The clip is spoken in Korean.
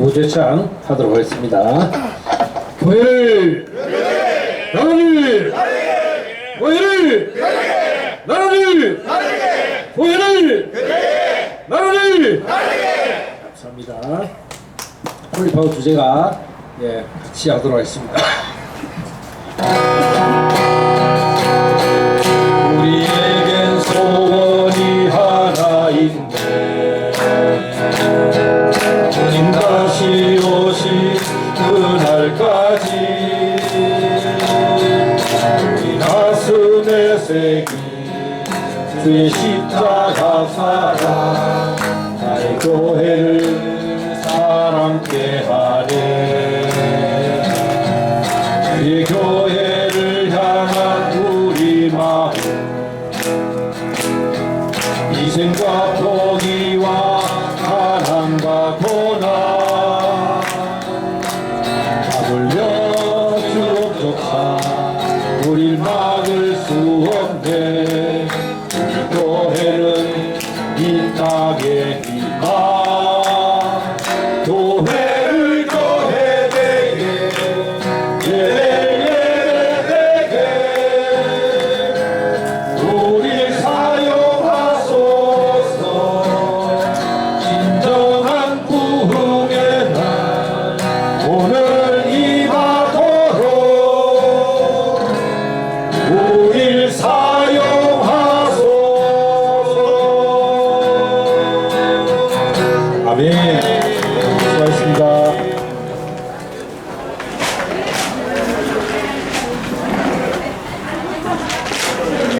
우제창 하도록 하겠습니다. 교회를 나라를 교회를 나라를 교회를 나라를 감사합니다. 홀리파워 주제가 예 같이 하도록 하겠습니다. 우리에겐 소원이 하나 있네 그날까지. 가슴에 새긴 그 십자가 사랑 나의 교회를 사랑케 하네. 우리 교회를 향한 우리 마음 이생과 слугом день.